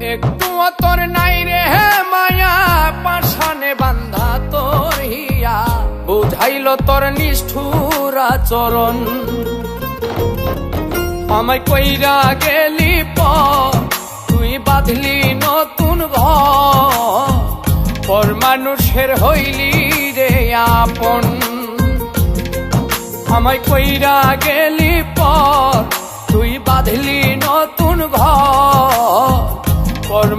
একটু তোর নাই রে মায়া পাশানে বান্ধা তোর হিয়া। বুঝাইল তোর নিষ্ঠুর আচরণ। আমায় কইরা গেলি পর তুই বাঁধলি নতুন ঘর পর মানুষের হইলি রে আপন। আমায় কইরা গেলি পর তুই বাঁধলি নতুন ঘর।